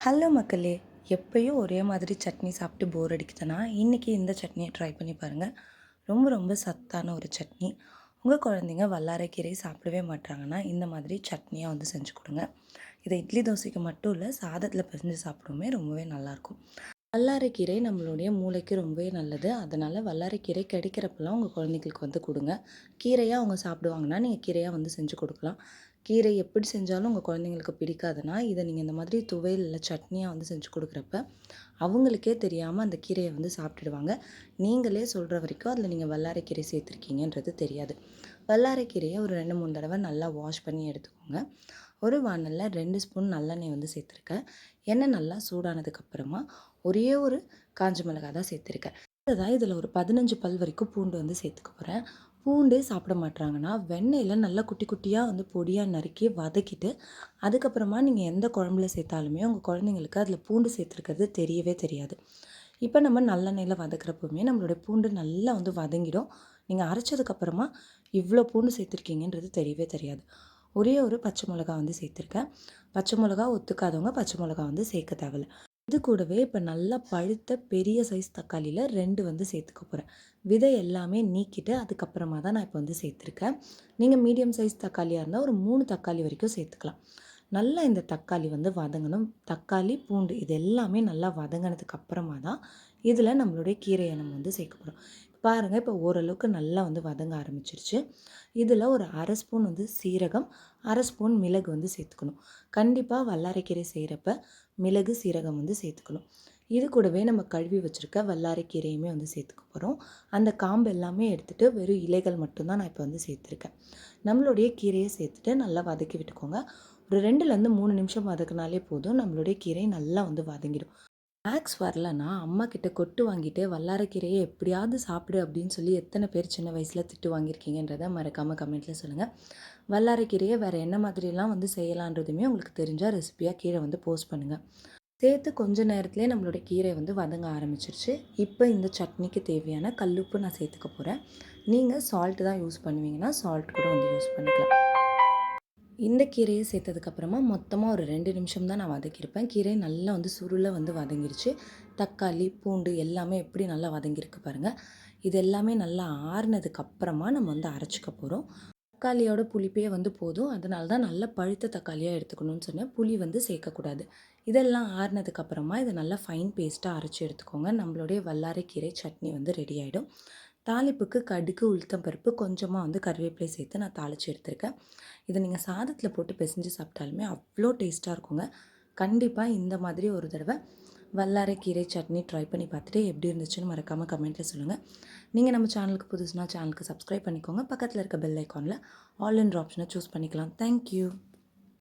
Hello மக்களே எப்பயும் ஒரே மாதிரி சட்னி சாப்பிட்டு போர் அடிக்குதுன்னா இன்றைக்கி இந்த சட்னியை ட்ரை பண்ணி பாருங்கள் ரொம்ப ரொம்ப சத்தான ஒரு சட்னி. உங்கள் குழந்தைங்க வல்லாரைக்கீரை சாப்பிடவே மாட்டாங்கன்னா இந்த மாதிரி சட்னியாக வந்து செஞ்சு கொடுங்க. இதை இட்லி தோசைக்கு மட்டும் இல்லை சாதத்தில் பிசைஞ்சு சாப்பிடுமே ரொம்பவே நல்லாயிருக்கும். வல்லாரைக்கீரை நம்மளுடைய மூளைக்கு ரொம்பவே நல்லது. அதனால் வல்லாரைக்கீரை கிடைக்கிறப்பெல்லாம் உங்கள் குழந்தைங்களுக்கு வந்து கொடுங்க. கீரையாக அவங்க சாப்பிடுவாங்கன்னா நீங்கள் கீரையாக வந்து செஞ்சு கொடுக்கலாம். கீரை எப்படி செஞ்சாலும் உங்கள் குழந்தைங்களுக்கு பிடிக்காதுன்னா இதை நீங்கள் இந்த மாதிரி துவையல் இல்லை சட்னியாக வந்து செஞ்சு கொடுக்குறப்ப அவங்களுக்கே தெரியாமல் அந்த கீரையை வந்து சாப்பிட்டுடுவாங்க. நீங்களே சொல்கிற வரைக்கும் அதில் நீங்கள் வல்லாரைக்கீரை சேர்த்துருக்கீங்கன்றது தெரியாது. வல்லாரைக்கீரையை ஒரு ரெண்டு மூணு தடவை நல்லா வாஷ் பண்ணி எடுத்துக்கோங்க. ஒரு வானலில் ரெண்டு ஸ்பூன் நல்லெண்ணெய் வந்து சேர்த்துருக்கேன். எண்ணெய் நல்லா சூடானதுக்கப்புறமா ஒரே ஒரு காஞ்ச மிளகாய் தான் சேர்த்துருக்கேன். அடுத்ததாக இதில் ஒரு பதினஞ்சு பல் வரைக்கும் பூண்டு வந்து சேர்த்துக்க போகிறேன் பூண்டே சாப்பிட மாட்றாங்கன்னா வெண்ணெயில் நல்லா குட்டி குட்டியாக வந்து பொடியாக நறுக்கி வதக்கிட்டு அதுக்கப்புறமா நீங்கள் எந்த குழம்புல சேர்த்தாலுமே உங்கள் குழந்தைங்களுக்கு அதில் பூண்டு சேர்த்துருக்கிறது தெரியவே தெரியாது. இப்போ நம்ம நல்லெண்ணெயில் வதக்கிறப்பவுமே நம்மளுடைய பூண்டு நல்லா வந்து வதங்கிடும். நீங்கள் அரைச்சதுக்கப்புறமா இவ்வளோ பூண்டு சேர்த்துருக்கீங்கன்றது தெரியவே தெரியாது. ஒரே ஒரு பச்சை மிளகா வந்து சேர்த்துருக்கேன். பச்சை மிளகா ஒத்துக்காதவங்க பச்சை மிளகா வந்து சேர்க்க தேவையில்ல. இது கூடவே இப்போ நல்லா பழுத்த பெரிய சைஸ் தக்காளியில் ரெண்டு வந்து சேர்த்துக்க போகிறேன் விதை எல்லாமே நீக்கிட்டு அதுக்கப்புறமா தான் நான் இப்போ வந்து சேர்த்துருக்கேன். நீங்கள் மீடியம் சைஸ் தக்காளியாக இருந்தால் ஒரு மூணு தக்காளி வரைக்கும் சேர்த்துக்கலாம். நல்லா இந்த தக்காளி வந்து வதங்கணும். தக்காளி பூண்டு இது எல்லாமே நல்லா வதங்கினதுக்கு அப்புறமா தான் இதில் நம்மளுடைய கீரையை நம்ம வந்து சேர்க்க போகிறோம் பாருங்கள் இப்போ ஓரளவுக்கு நல்லா வந்து வதங்க ஆரம்பிச்சிருச்சு. இதில் ஒரு அரை ஸ்பூன் வந்து சீரகம் அரை ஸ்பூன் மிளகு வந்து சேர்த்துக்கணும். கண்டிப்பாக வல்லாரைக்கீரை செய்கிறப்ப மிளகு சீரகம் வந்து சேர்த்துக்கணும். இது கூடவே நம்ம கழுவி வச்சுருக்க வல்லாரைக்கீரையுமே வந்து சேர்த்துக்க போகிறோம் அந்த காம்பு எல்லாமே எடுத்துகிட்டு வெறும் இலைகள் மட்டும்தான் நான் இப்போ வந்து சேர்த்துருக்கேன். நம்மளுடைய கீரையை சேர்த்துட்டு நல்லா வதக்கி விட்டுக்கோங்க. ஒரு ரெண்டுலேருந்து மூணு நிமிஷம் வதக்கினாலே போதும் நம்மளுடைய கீரை நல்லா வந்து வதங்கிடும். மேக்ஸ் வரலன்னா அம்மா கிட்ட கொட்டு வாங்கிட்டு வல்லாரக்கீரையை எப்படியாவது சாப்பிடு அப்படின்னு சொல்லி எத்தனை பேர் சின்ன வயசில் திட்டு வாங்கியிருக்கீங்கன்றதை மறக்காமல் கமெண்ட்டில் சொல்லுங்கள் வல்லாரக்கீரையை வேறு என்ன மாதிரிலாம் வந்து செய்யலான்றதுமே உங்களுக்கு தெரிஞ்சால் ரெசிபியாக கீரை வந்து போஸ்ட் பண்ணுங்கள் சேர்த்து கொஞ்ச நேரத்துலேயே நம்மளுடைய கீரை வந்து வதங்க ஆரம்பிச்சிருச்சு. இப்போ இந்த சட்னிக்கு தேவையான கல்லுப்பு நான் சேர்த்துக்க போகிறேன் நீங்கள் சால்ட்டு தான் யூஸ் பண்ணுவீங்கன்னா சால்ட் கூட வந்து யூஸ் பண்ணிக்கலாம். இந்த கீரையை சேர்த்ததுக்கப்புறமா மொத்தமாக ஒரு ரெண்டு நிமிஷம் தான் நான் வதக்கியிருப்பேன். கீரை நல்லா வந்து சுருளை வந்து வதங்கிருச்சு. தக்காளி பூண்டு எல்லாமே எப்படி நல்லா வதங்கியிருக்கு பாருங்கள் இது எல்லாமே நல்லா ஆறுனதுக்கப்புறமா நம்ம வந்து அரைச்சிக்க போகிறோம் தக்காளியோட புளிப்பே வந்து போதும். அதனால தான் நல்லா பழுத்த தக்காளியாக எடுத்துக்கணும்னு சொன்னேன். புளி வந்து சேர்க்கக்கூடாது. இதெல்லாம் ஆறுனதுக்கப்புறமா இதை நல்லா ஃபைன் பேஸ்ட்டாக அரைச்சி எடுத்துக்கோங்க. நம்மளுடைய வல்லாரை கீரை சட்னி வந்து ரெடி ஆகிடும் தாளிப்புக்கு கடுகு உளுத்தம் பருப்பு கொஞ்சமாக வந்து கருவேப்பிலை சேர்த்து நான் தாளித்து எடுத்திருக்கேன். இதை நீங்கள் சாதத்தில் போட்டு பிசைஞ்சு சாப்பிட்டாலுமே அவ்வளோ டேஸ்ட்டாக இருக்குங்க. கண்டிப்பாக இந்த மாதிரி ஒரு தடவை வல்லாரை கீரை சட்னி ட்ரை பண்ணி பார்த்துட்டு எப்படி இருந்துச்சுன்னு மறக்காமல் கமெண்ட்டில் சொல்லுங்கள் நீங்கள் நம்ம சேனலுக்கு புதுசுனா சேனலுக்கு சப்ஸ்கிரைப் பண்ணிக்கோங்க. பக்கத்தில் இருக்க பெல் ஐக்கானில் ஆல் இன் ஆப்ஷனை சூஸ் பண்ணிக்கலாம். தேங்க்யூ